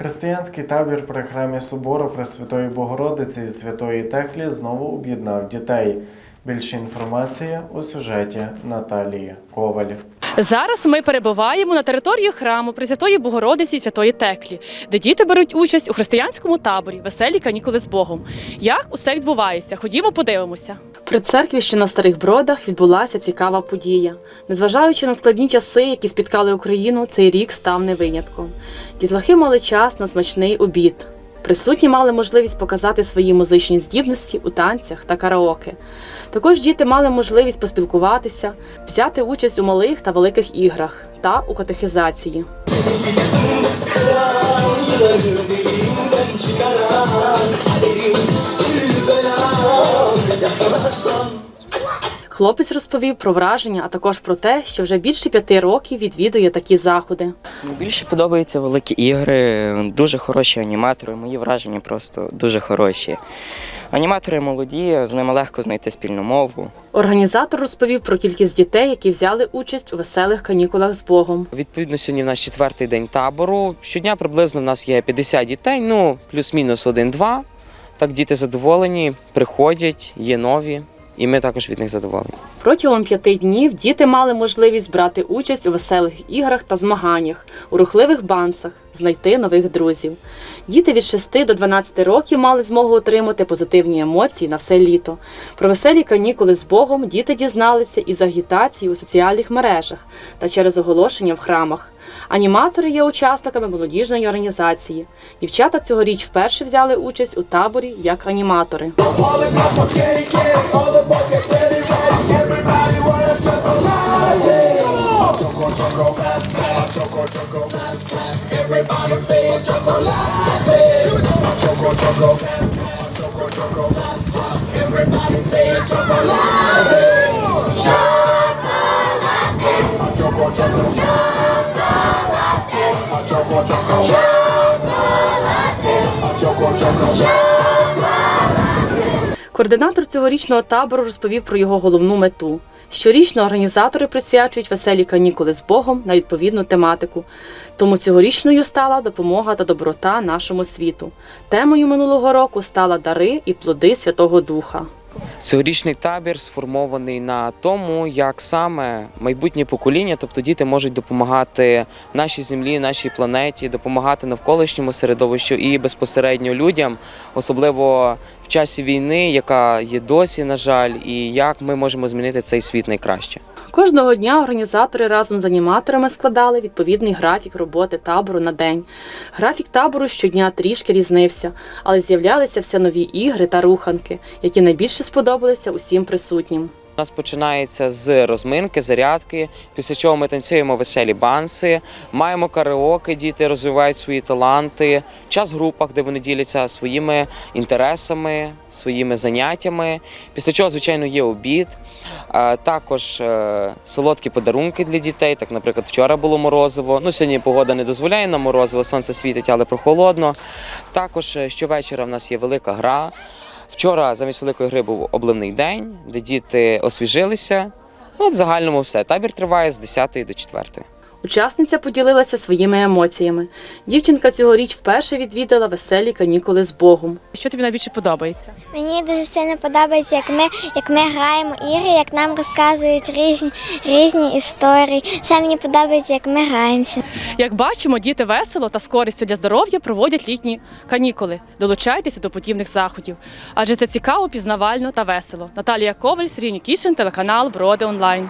Християнський табір при храмі Собору Пресвятої Богородиці і Святої Теклі знову об'єднав дітей. Більше інформації у сюжеті Наталії Коваль. Зараз ми перебуваємо на території храму Пресвятої Богородиці і Святої Теклі, де діти беруть участь у християнському таборі Веселі канікули з Богом. Як усе відбувається? Ходімо, подивимося. При церкві, що на старих бродах, відбулася цікава подія. Незважаючи на складні часи, які спіткали Україну, цей рік став не винятком. Дітлахи мали час на смачний обід. Присутні мали можливість показати свої музичні здібності у танцях та караоке. Також діти мали можливість поспілкуватися, взяти участь у малих та великих іграх та у катехізації. Хлопець розповів про враження, а також про те, що вже більше п'яти років відвідує такі заходи. Більше подобаються великі ігри, дуже хороші аніматори. Мої враження просто дуже хороші. Аніматори молоді, з ними легко знайти спільну мову. Організатор розповів про кількість дітей, які взяли участь у веселих канікулах з Богом. Відповідно, сьогодні в нас четвертий день табору. Щодня приблизно в нас є 50 дітей, ну плюс-мінус один-два. Так діти задоволені, приходять, є нові, і ми також від них задоволені. Протягом п'яти днів діти мали можливість брати участь у веселих іграх та змаганнях, у рухливих банцах, знайти нових друзів. Діти від 6 до 12 років мали змогу отримати позитивні емоції на все літо. Про веселі канікули з Богом діти дізналися із агітації у соціальних мережах та через оголошення в храмах. Аніматори є учасниками молодіжної організації. Дівчата цьогоріч вперше взяли участь у таборі як аніматори. Координатор цьогорічного табору розповів про його головну мету. Щорічно організатори присвячують веселі канікули з Богом на відповідну тематику. Тому цьогорічною стала допомога та доброта нашому світу. Темою минулого року стала дари і плоди Святого Духа. Цьогорічний табір сформований на тому, як саме майбутнє покоління, тобто діти можуть допомагати нашій землі, нашій планеті, допомагати навколишньому середовищу і безпосередньо людям, особливо в часі війни, яка є досі, на жаль, і як ми можемо змінити цей світ найкраще. Кожного дня організатори разом з аніматорами складали відповідний графік роботи табору на день. Графік табору щодня трішки різнився, але з'являлися все нові ігри та руханки, які найбільше сподобалися усім присутнім. Нас починається з розминки, зарядки, після чого ми танцюємо веселі банси, маємо караоке, діти розвивають свої таланти, час в групах, де вони діляться своїми інтересами, своїми заняттями. Після чого, звичайно, є обід. Також е, солодкі подарунки для дітей. Так, наприклад, вчора було морозиво. Ну, сьогодні погода не дозволяє нам морозиво, сонце світить, але прохолодно. Також е, щовечора в нас є велика гра. Вчора замість великої гри був обливний день, де діти освіжилися. Ну, от в загальному все. Табір триває з 10 до 4. Учасниця поділилася своїми емоціями. Дівчинка цьогоріч вперше відвідала веселі канікули з Богом. Що тобі найбільше подобається? Мені дуже сильно подобається, як ми, як ми граємо ігри, як нам розказують різні, різні історії. Ще мені подобається, як ми граємося. Як бачимо, діти весело та з користю для здоров'я проводять літні канікули. Долучайтеся до подібних заходів, адже це цікаво, пізнавально та весело. Наталія Коваль, Сергій Нікішин, телеканал Броди онлайн.